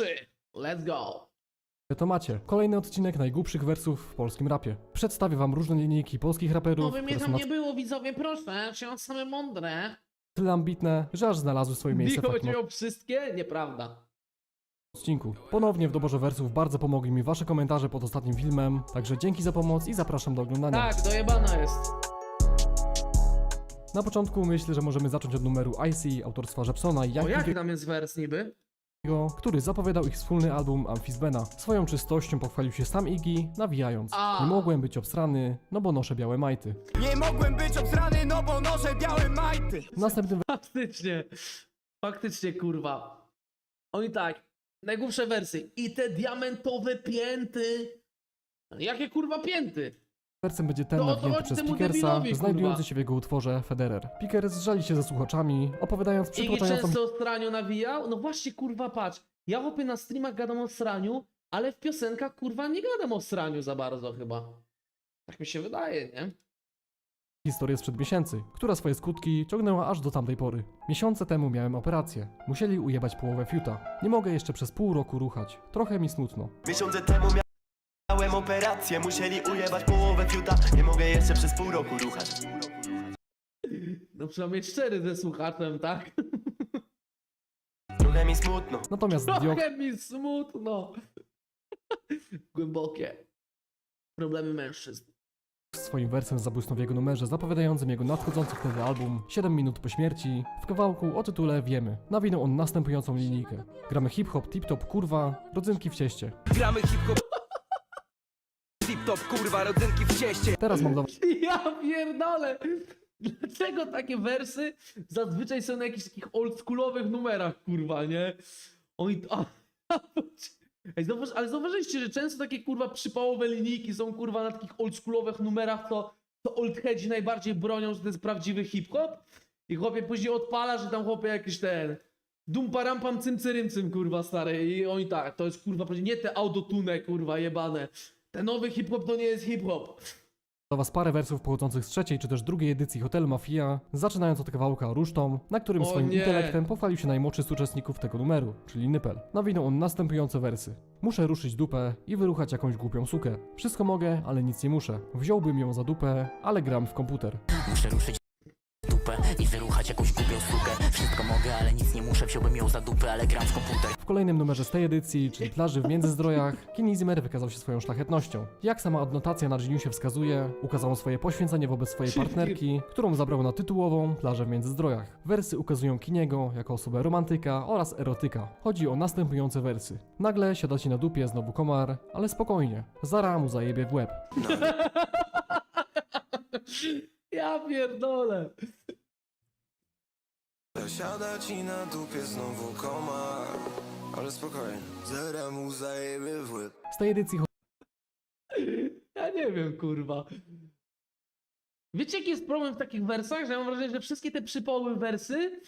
trzy. Let's go. to macie. Kolejny odcinek najgłupszych wersów w polskim rapie. Przedstawię wam różne linijki polskich raperów, No by mnie które są tam na nie było, widzowie, proszę. Czy on same mądre? tyle ambitne, że aż znalazły swoje miejsce w Biło takim ci o wszystkie? Nieprawda. odcinku. Ponownie w doborze wersów bardzo pomogli mi wasze komentarze pod ostatnim filmem, także dzięki za pomoc i zapraszam do oglądania. Tak, dojebana jest. Na początku myślę, że możemy zacząć od numeru IC autorstwa Jepsona i O, jaki Jankiego, tam jest wers niby? Który zapowiadał ich wspólny album Amphizbena. Swoją czystością pochwalił się sam Iggy, nawijając. A. Nie mogłem być obstrany, no bo noszę białe majty. Nie mogłem być obsrany, no bo noszę białe majty W następnym Faktycznie. Faktycznie, kurwa. Oni tak, najgłupsze wersy. I te diamentowe pięty. Jakie kurwa pięty? Wersem będzie ten To o to nawinięty przez temu Pickersa, debilowi, znajdujący kurwa. się w jego utworze Federer. Pickers żali się ze słuchaczami, opowiadając I przytłaczającą często o straniu nawijał? No właśnie, kurwa, patrz. Ja chłopie na streamach gadam o straniu, ale w piosenkach, kurwa, nie gadam o straniu za bardzo chyba. Tak mi się wydaje, nie? historię sprzed miesięcy, która swoje skutki ciągnęła aż do tamtej pory. Miesiące temu miałem operację. Musieli ujebać połowę fiuta. Nie mogę jeszcze przez pół roku ruchać. Trochę mi smutno. Miesiące temu miałem operację, musieli ujebać połowę fiuta Nie mogę jeszcze przez pół roku ruchać No przynajmniej szczery ze słuchaczem, tak? Trochę mi smutno Natomiast Diok Trochę mi smutno. Głębokie. Problemy mężczyzn. swoim wersem zabłysnął w jego numerze zapowiadającym jego nadchodzący wtedy album 7 minut po śmierci. W kawałku o tytule Wiemy. Nawinął on następującą linijkę. Gramy hip-hop, tip-top, kurwa, rodzynki w cieście. Gramy hip-hop Tip-top, kurwa, rodzynki w cieście Teraz mam dla Ja pierdolę! Dlaczego takie wersy zazwyczaj są na jakichś takich oldschoolowych numerach, kurwa, nie? Oni... A, Ej, zauważ, ale zauważyliście, że często takie kurwa przypałowe linijki są kurwa na takich oldschoolowych numerach, to, to oldheadzi najbardziej bronią, że to jest prawdziwy hip-hop i chłopie później odpala, że tam chłopie jakiś ten dum cym cyrym kurwa stary i oni tak, to jest kurwa nie te autotune kurwa jebane. Ten nowy hip-hop to nie jest hip-hop. Dla was parę wersów pochodzących z trzeciej czy też drugiej edycji Hotelu Mafia, zaczynając od kawałka Rusztom, na którym O swoim nie. intelektem pochwalił się najmłodszy z uczestników tego numeru, czyli Nypel. Nawinął on następujące wersy. Muszę ruszyć dupę i wyruchać jakąś głupią sukę. Wszystko mogę, ale nic nie muszę. Wziąłbym ją za dupę, ale gram w komputer. Muszę ruszyć dupę i wyruchać jakąś sukę Wszystko mogę, ale nic nie muszę, wziąłbym ją za dupę, ale gram w komputer W kolejnym numerze z tej edycji, czyli Plaży w Międzyzdrojach, Kenny Zimmer wykazał się swoją szlachetnością. Jak sama adnotacja na Geniusie wskazuje, ukazał swoje poświęcenie wobec swojej partnerki, którą zabrał na tytułową Plażę w Międzyzdrojach. Wersy ukazują Kiniego jako osobę romantyka oraz erotyka. Chodzi o następujące wersy. Nagle siada ci na dupie znowu komar, ale spokojnie, zara mu zajebie w łeb. Ja pierdolę. Siada ci na dupie znowu komar Ale spokojnie, zera mu zajebie w łeb Z tej edycji Ja nie wiem, kurwa. Wiecie, jaki jest problem w takich wersach? Że ja mam wrażenie, że wszystkie te przypoły wersy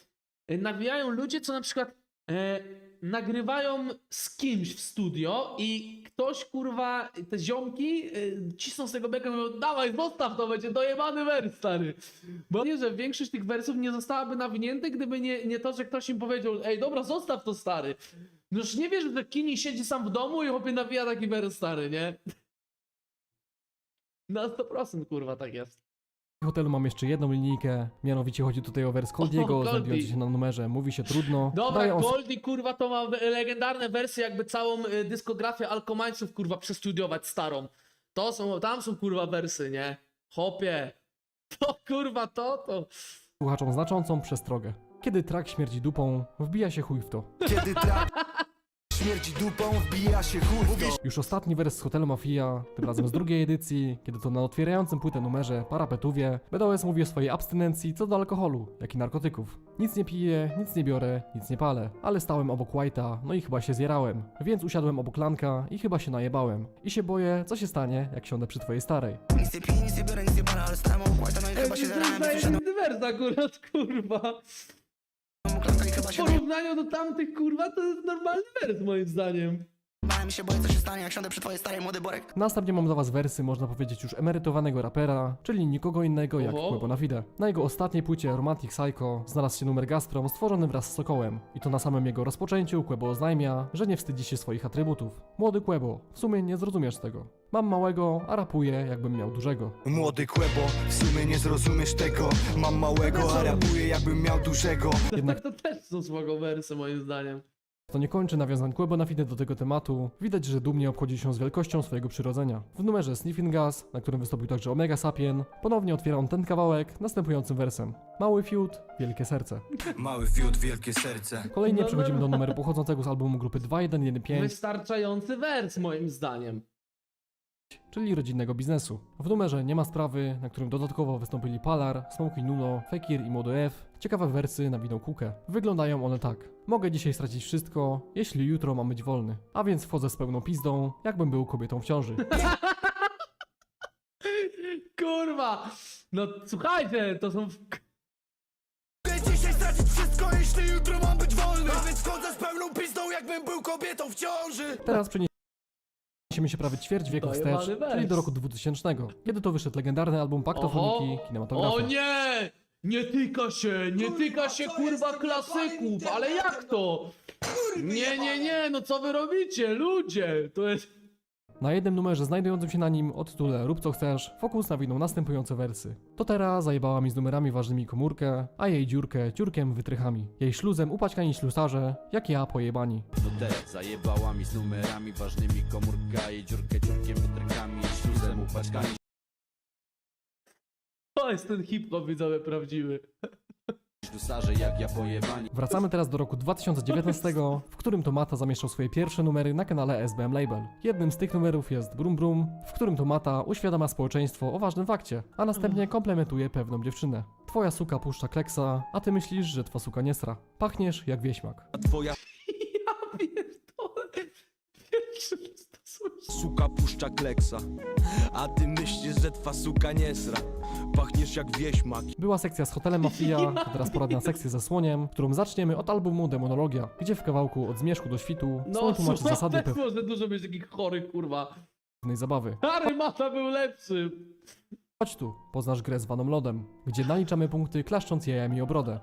e, nawijają ludzie, co na przykład e, nagrywają z kimś w studio i ktoś, kurwa, te ziomki e, cisną z tego beka i mówią, dawaj, zostaw to, będzie dojebany wers, stary. Bo nie, że większość tych wersów nie zostałaby nawinięte, gdyby nie, nie to, że ktoś im powiedział, ej, dobra, zostaw to, stary. No już nie wiesz, że Kini siedzi sam w domu i chłopie nawija taki wers, stary, nie? Na 100% kurwa tak jest. Hotelu mam jeszcze jedną linijkę, mianowicie chodzi tutaj o wers Coldiego, Goldie. znajdujący się na numerze Mówi się trudno. Dobra, on Goldie kurwa to ma legendarne wersje, jakby całą y, dyskografię Alkomańców kurwa przestudiować starą. To są, tam są kurwa wersy, nie? Hopie. To kurwa to, to. słuchaczom znaczącą przestrogę. Kiedy trak śmierdzi dupą, wbija się chuj w to. Kiedy trak śmierci dupą, wbija się to Już ostatni wers z Hotelu Mafia, tym razem z drugiej edycji, kiedy to na otwierającym płytę numerze Parapetuwie, BDOS mówi o swojej abstynencji co do alkoholu, jak i narkotyków. Nic nie piję, nic nie biorę, nic nie palę, ale stałem obok White'a, no i chyba się zjarałem. Więc usiadłem obok Lanka i chyba się najebałem. I się boję, co się stanie, jak siądę przy twojej starej. Nic nie piję, nic nie biorę, nic nie palę, ale stałem obok White'a, no i chyba się zarałem To Więc jest akurat kurwa. W porównaniu do tamtych kurwa to jest normalny wers moim zdaniem. Bałem się, boję co się stanie, jak siądę przy twojej starej młody borek Następnie mam dla was wersy, można powiedzieć już emerytowanego rapera, czyli nikogo innego jak Oho. Quebo na Fide. Na jego ostatniej płycie Romantic Psycho znalazł się numer Gazprom stworzony wraz z Sokołem. I to na samym jego rozpoczęciu Quebo oznajmia, że nie wstydzi się swoich atrybutów. Młody Quebo, w sumie nie zrozumiesz tego. Mam małego, a rapuję jakbym miał dużego. Młody kłebo, w sumie nie zrozumiesz tego Mam małego, a rapuję jakbym miał dużego Jednak To też są słowo wersy moim zdaniem. To nie kończy nawiązań Quebo na Fide do tego tematu. Widać, że dumnie obchodzi się z wielkością swojego przyrodzenia. W numerze Sniffing Gas, na którym wystąpił także Omega Sapien, ponownie otwiera on ten kawałek następującym wersem. Mały fiut, wielkie serce. Mały fiut, wielkie serce Kolejnie przechodzimy do numeru pochodzącego z albumu grupy 2115, Wystarczający wers moim zdaniem. Czyli rodzinnego biznesu. W numerze nie ma sprawy, na którym dodatkowo wystąpili Palar, Smokey Nuno, Fekir i Modo F. Ciekawe wersy na winą kukę. Wyglądają one tak. Mogę dzisiaj stracić wszystko, jeśli jutro mam być wolny. A więc wchodzę z pełną pizdą, jakbym był kobietą w ciąży. Kurwa! No słuchajcie, to są... Mogę dzisiaj stracić wszystko, jeśli jutro mam być wolny A więc chodzę z pełną pizdą, jakbym był kobietą w ciąży Teraz przeniesiemy się prawie ćwierć wieku Dojebany wstecz, wers. czyli do roku 2000, kiedy to wyszedł legendarny album Paktofoniki kinematografii. O nie! Nie tyka się, nie tyka się kurwa klasyków, ale jak to? Nie, nie, nie, no co wy robicie, ludzie? To jest... Na jednym numerze znajdującym się na nim o tytule Rób co chcesz, Fokus nawinął następujące wersy. To teraz zajebała mi z numerami ważnymi komórkę, a jej dziurkę ciurkiem wytrychami. Jej śluzem upaćkani ślusarze, jak ja pojebani. To te zajebała mi z numerami ważnymi komórka i dziurkę dziurkiem wytrykami śluzem upaćkami To jest ten hip-hop widzowie prawdziwy. Ślusarze jak ja pojebani Wracamy teraz do roku 2019, w którym Tomata zamieszczał swoje pierwsze numery na kanale SBM Label. Jednym z tych numerów jest Brum Brum, w którym Tomata uświadamia społeczeństwo o ważnym fakcie, a następnie komplementuje pewną dziewczynę. Twoja suka puszcza kleksa, a ty myślisz, że twa suka nie sra. Pachniesz jak wieśmak. A twoja Ja pierdolę. Pierwszy raz to słyszę. Suka puszcza kleksa A ty myślisz, że twa suka nie sra Pachniesz jak wieśmak Była sekcja z hotelem Mafia, to teraz pora na sekcję ze słoniem, którą zaczniemy od albumu Demonologia, gdzie w kawałku od zmierzchu do świtu No, słoń tłumaczy słuchaj, zasady też może dużo być takich chorych, kurwa. pewnej zabawy. Harry Mata był lepszy. Chodź tu, poznasz grę zwaną lodem, gdzie naliczamy punkty klaszcząc jajami o brodę.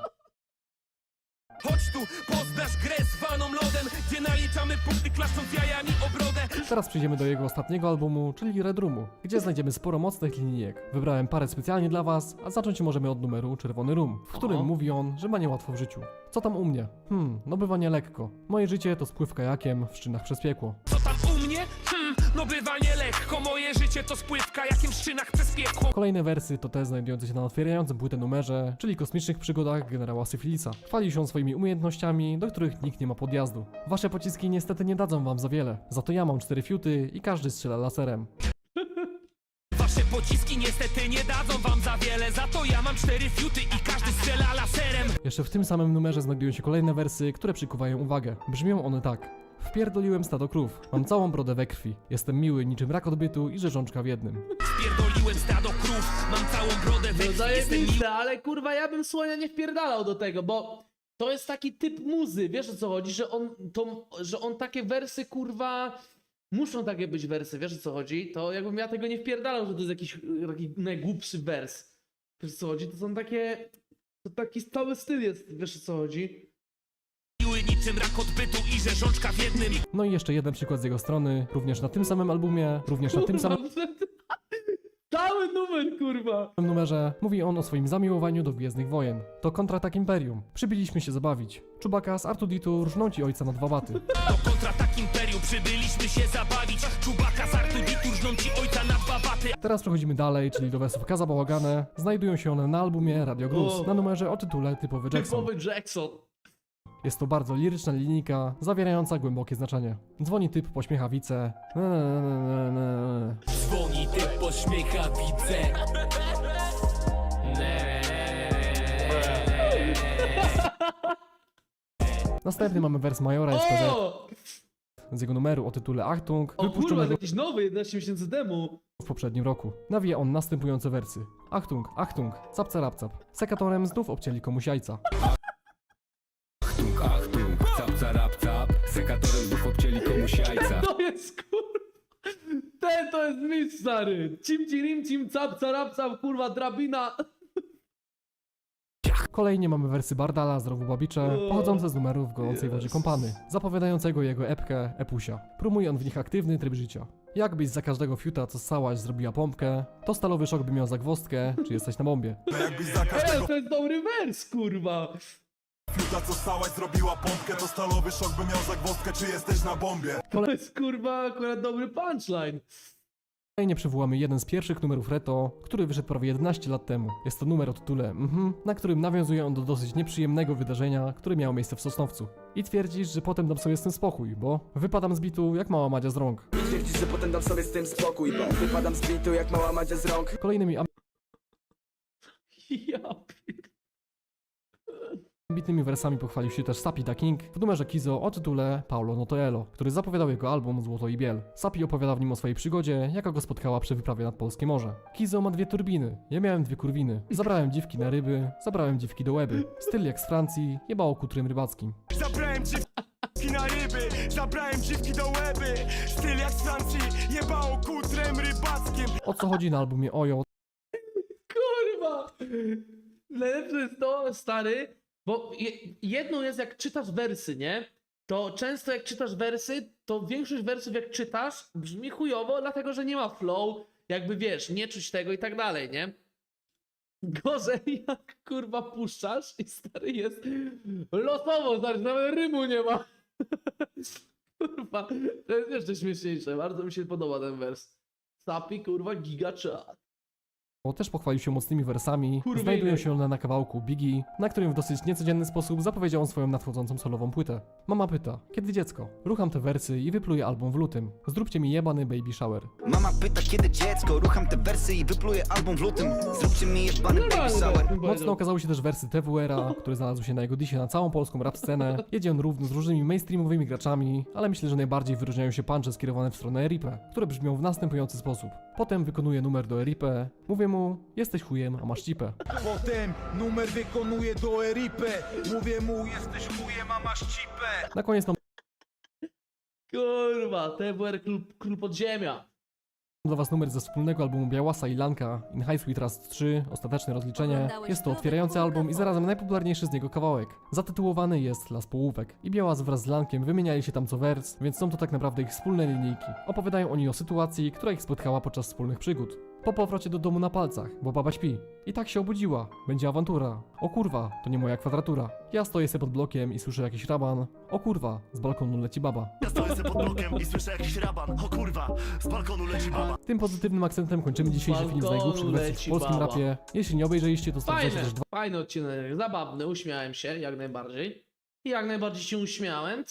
Chodź tu, poznasz grę zwaną lodem Gdzie naliczamy punkty klaszcząc jajami o brodę Teraz przejdziemy do jego ostatniego albumu, czyli Red Roomu, gdzie znajdziemy sporo mocnych linijek. Wybrałem parę specjalnie dla was, a zacząć możemy od numeru Czerwony Rum, w którym mówi on, że ma niełatwo w życiu. Co tam u mnie? Hmm, no bywa nie lekko. Moje życie to spływ kajakiem w szczynach przez piekło. Co u mnie? Hmm, no bywa nie lekko Moje życie to spływka, jakim szczynach przez piekło Kolejne wersy to te znajdujące się na otwierającym płytę numerze, czyli kosmicznych przygodach generała Syfilisa. Chwali się swoimi umiejętnościami, do których nikt nie ma podjazdu. Wasze pociski niestety nie dadzą wam za wiele, za to ja mam cztery fiuty i każdy strzela laserem. Wasze pociski niestety nie dadzą wam za wiele Za to ja mam cztery fiuty i każdy strzela laserem Jeszcze w tym samym numerze znajdują się kolejne wersy, które przykuwają uwagę. Brzmią one tak. Wpierdoliłem stado krów, mam całą brodę we krwi, jestem miły niczym rak odbytu i rzeżączka w jednym. Spierdoliłem stado krów. Mam całą brodę we No krwi, jestem miły. zajebiste, ale kurwa ja bym słonia nie wpierdalał do tego, bo to jest taki typ muzy, wiesz o co chodzi, że on, to, że on takie wersy kurwa, muszą takie być wersy, wiesz o co chodzi, to jakbym ja tego nie wpierdalał, że to jest jakiś y, taki najgłupszy wers, wiesz o co chodzi, to są takie, to taki cały styl jest, wiesz o co chodzi. Rak odbytu i rzeżączka w jednym No i jeszcze jeden przykład z jego strony, również na tym samym albumie, również na tym samym Kurwa, Cały numer kurwa. numerze mówi on o swoim zamiłowaniu do Gwiezdnych Wojen. To kontratak Imperium. Przybyliśmy się zabawić. Czubaka z Artuditu różną ci ojca na dwa baty. Do kontratak Imperium przybyliśmy się zabawić Czubaka z Artuditu żną ci ojca na dwa baty Teraz przechodzimy dalej, czyli do wersów Kaza Bałagane. Znajdują się one na albumie Radio Gruz, O. na numerze o tytule Typowy Jackson. Typowy Jackson. Jest to bardzo liryczna linijka, zawierająca głębokie znaczenie. Dzwoni typ na, na. Dzwoni ty pośmiecha widzę Następnie mamy wers Majora SPZ O! z jego numeru o tytule Achtung, O kurwa, wypuszczonego jakiś nowy, 11 miesięcy temu. w poprzednim roku. Nawija on następujące wersy. Achtung, Achtung, capca rapcap. Sekatorem znów obcięli komuś jajca. To jest mistrz stary. Cim cirim, cim cap, carap, kurwa, drabina. Kolejnie mamy wersy Bardala z rowu Babicze, pochodzące z numerów w gorącej wodzie kompany, zapowiadającego jego epkę Epusia. Promuje on w nich aktywny tryb życia. Jakbyś za każdego fiuta, co ssałaś, zrobiła pompkę, to stalowy szok by miał zagwozdkę, czy jesteś na bombie. Jakbyś za Ej, każdego to jest dobry wers, kurwa. fiuta co stałaś zrobiła pompkę To stalowy szok by miał zagwozdkę czy jesteś na bombie To jest kurwa akurat dobry punchline. Kolejnie przywołamy jeden z pierwszych numerów Reto, który wyszedł prawie 11 lat temu. Jest to numer o tytule Mhm, na którym nawiązuje on do dosyć nieprzyjemnego wydarzenia, które miało miejsce w Sosnowcu. I twierdzisz, że potem dam sobie z tym spokój, bo wypadam z bitu jak mała Madzia z rąk. Twierdzisz, że potem dam sobie z tym spokój Bo wypadam z bitu jak mała Madzia z rąk Kolejnymi Ja ambitnymi wersami pochwalił się też Sapi Da King w numerze Kizo o tytule Paulo Notoelo, który zapowiadał jego album Złoto i Biel. Sapi opowiada w nim o swojej przygodzie, jaka go spotkała przy wyprawie nad Polskie Morze. Kizo ma dwie turbiny, ja miałem dwie kurwiny. Zabrałem dziwki na ryby, zabrałem dziwki do łeby. Styl jak z Francji, jebało kutrym rybackim. Zabrałem dziwki na ryby Zabrałem dziwki do łeby Styl jak z Francji Jebało kutrem rybackim O co chodzi na albumie Ojo? Kurwa! Najlepsze jest to, stary, bo je, jedną jest jak czytasz wersy, nie? To często jak czytasz wersy, to większość wersów jak czytasz brzmi chujowo, dlatego że nie ma flow, jakby wiesz, nie czuć tego i tak dalej, nie? Gorzej jak kurwa puszczasz i stary jest losowo, stary, nawet rymu nie ma. Kurwa, to jest jeszcze śmieszniejsze, bardzo mi się podoba ten wers. Sapi, kurwa, giga chat. Też pochwalił się mocnymi wersami, Kurwa, znajdują ile? się one na kawałku Biggie, na którym w dosyć niecodzienny sposób zapowiedział on swoją nadchodzącą solową płytę. Mama pyta, kiedy dziecko? Rucham te wersy i wypluję album w lutym. Zróbcie mi jebany baby shower. Mama pyta kiedy dziecko Rucham te wersy i wypluję album w lutym Zróbcie mi jebany baby shower Mocno okazały się też wersy TWR-a, który znalazł się na jego disie na całą polską rap scenę. Jedzie on równo z różnymi mainstreamowymi graczami, ale myślę, że najbardziej wyróżniają się punche skierowane w stronę Eripe, które brzmią w następujący sposób. Potem wykonuje numer do Eripe, mówię mu, jesteś chujem, a masz cipę. Potem numer wykonuje do Eripę Mówię mu jesteś chujem, a masz cipę Na koniec mam Kurwa, TWR król, król podziemia. dla was numer ze wspólnego albumu Białasa i Lanka, In High Sweet Rust 3, Ostateczne Rozliczenie. Jest to otwierający album i zarazem najpopularniejszy z niego kawałek. Zatytułowany jest Las Połówek. I Białas wraz z Lankiem wymieniali się tam co wers, więc są to tak naprawdę ich wspólne linijki. Opowiadają oni o sytuacji, która ich spotkała podczas wspólnych przygód. Po powrocie do domu na palcach, bo baba śpi. I tak się obudziła. Będzie awantura. O kurwa, to nie moja kwadratura. Ja stoję sobie pod blokiem i słyszę jakiś raban. O kurwa, z balkonu leci baba. Ja stoję sobie pod blokiem i słyszę jakiś raban O kurwa, z balkonu leci baba Tym pozytywnym akcentem kończymy dzisiejszy film z balkonu najgłupszych wersji w leci polskim baba. rapie. Jeśli nie obejrzeliście, to sprawdźcie Fajny, też dwa fajny odcinek, zabawny, uśmiałem się jak najbardziej. I jak najbardziej się uśmiałem.